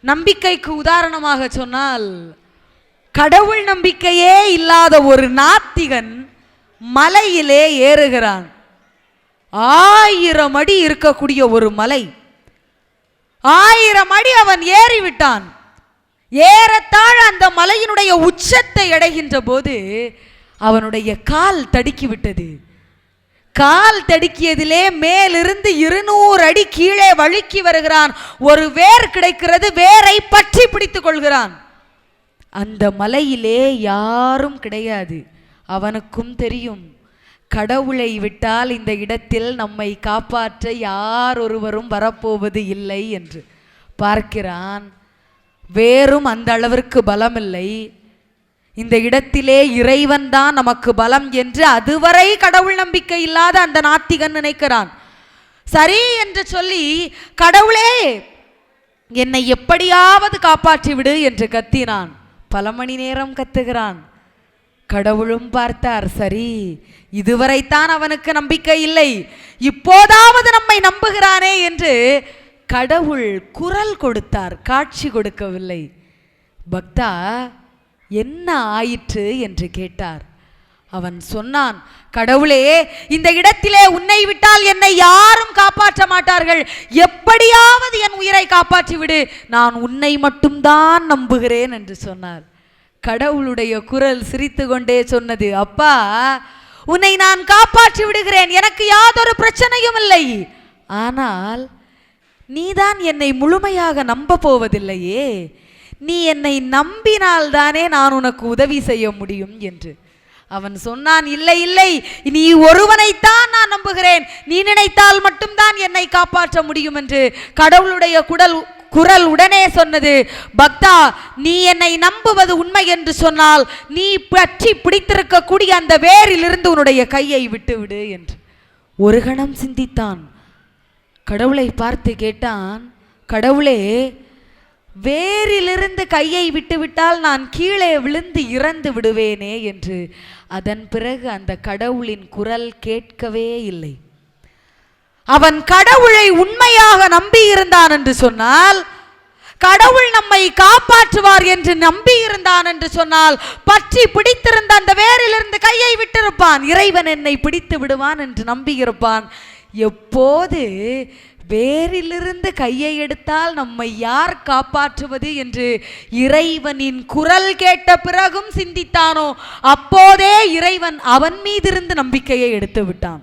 நம்பிக்கைக்கு உதாரணமாக சொன்னால் கடவுள் நம்பிக்கையே இல்லாத ஒரு நாத்திகன் மலையிலே ஏறுகிறான். ஆயிரம் அடி இருக்கக்கூடிய ஒரு மலை. ஆயிரம் அடி அவன் ஏறிவிட்டான். ஏறத்தாழ அந்த மலையினுடைய உச்சத்தை அடைகின்ற போது அவனுடைய கால் தடுக்கிவிட்டது. கால் தடுக்கியதிலே மேலிருந்து இருநூறு அடி கீழே வழுக்கி வருகிறான். ஒரு வேர் கிடைக்கிறது வேரை பற்றி பிடித்துக் கொள்கிறான். அந்த மலையிலே யாரும் கிடையாது. அவனுக்கும் தெரியும். கடவுளை விட்டால் இந்த இடத்தில் நம்மை காப்பாற்ற யார் ஒருவரும் வரப்போவது இல்லை என்று. பார்க்கிறான். வேறும் அந்த அளவிற்கு பலமில்லை. இந்த இடத்திலே இறைவன் தான் நமக்கு பலம் என்று அதுவரை கடவுள் நம்பிக்கை இல்லாத அந்த நாத்திகன் நினைக்கிறான். சரி என்று சொல்லி கடவுளே என்னை எப்படியாவது காப்பாற்றி விடு என்று கத்தினான். பல மணி நேரம் கத்துகிறான். கடவுளும் பார்த்தார் சரி இதுவரைத்தான் அவனுக்கு நம்பிக்கை இல்லை. இப்போதாவது நம்மை நம்புகிறானே என்று கடவுள் குரல் கொடுத்தார். காட்சி கொடுக்கவில்லை. பக்தா என்ன ஆயிற்று என்று கேட்டார். அவன் சொன்னான் கடவுளே இந்த இடத்திலே உன்னை விட்டால் என்னை யாரும் காப்பாற்ற மாட்டார்கள். எப்படியாவது என் உயிரை காப்பாற்றி விடு நான் உன்னை மட்டும்தான் நம்புகிறேன் என்று சொன்னார். கடவுளுடைய குரல் சிரித்து கொண்டே சொன்னது அப்பா உன்னை நான் காப்பாற்றி விடுகிறேன். எனக்கு யாதொரு பிரச்சனையும் இல்லை. ஆனால் நீதான் என்னை முழுமையாக நம்ப போவதில்லையே. நீ என்னை நம்பினால் தானே நான் உனக்கு உதவி செய்ய முடியும் என்று. அவன் சொன்னான் இல்லை இல்லை நீ ஒருவனைத்தான் நான் நம்புகிறேன். நீ நினைத்தால் மட்டும்தான் என்னை காப்பாற்ற முடியும் என்று கடவுளுடைய குடல் குரல் உடனே சொன்னது. பக்தா நீ என்னை நம்புவது உண்மை என்று சொன்னால் நீ பற்றி பிடித்திருக்கக்கூடிய அந்த வேரிலிருந்து உன்னுடைய கையை விட்டுவிடு என்று. ஒரு கணம் சிந்தித்தான். கடவுளை பார்த்து கேட்டான் கடவுளே வேரிலிருந்து கையை விட்டுவிட்டால் நான் கீழே விழுந்து இறந்து விடுவேனே என்று. அதன் பிறகு அந்த கடவுளின் குரல் கேட்கவே இல்லை. அவன் கடவுளை உண்மையாக நம்பி இருந்தான் என்று சொன்னால் கடவுள் நம்மை காப்பாற்றுவார் என்று நம்பி இருந்தான் என்று சொன்னால் பற்றி பிடித்திருந்த அந்த வேரிலிருந்து கையை விட்டிருப்பான். இறைவன் என்னை பிடித்து விடுவான் என்று நம்பியிருப்பான். எப்போது வேரிலிருந்து கையை எடுத்தால் நம்மை யார் காப்பாற்றுவது என்று இறைவனின் குரல் கேட்ட பிறகும் சிந்தித்தானோ அப்போதே இறைவன் அவன் மீதிருந்து நம்பிக்கையை எடுத்து விட்டான்.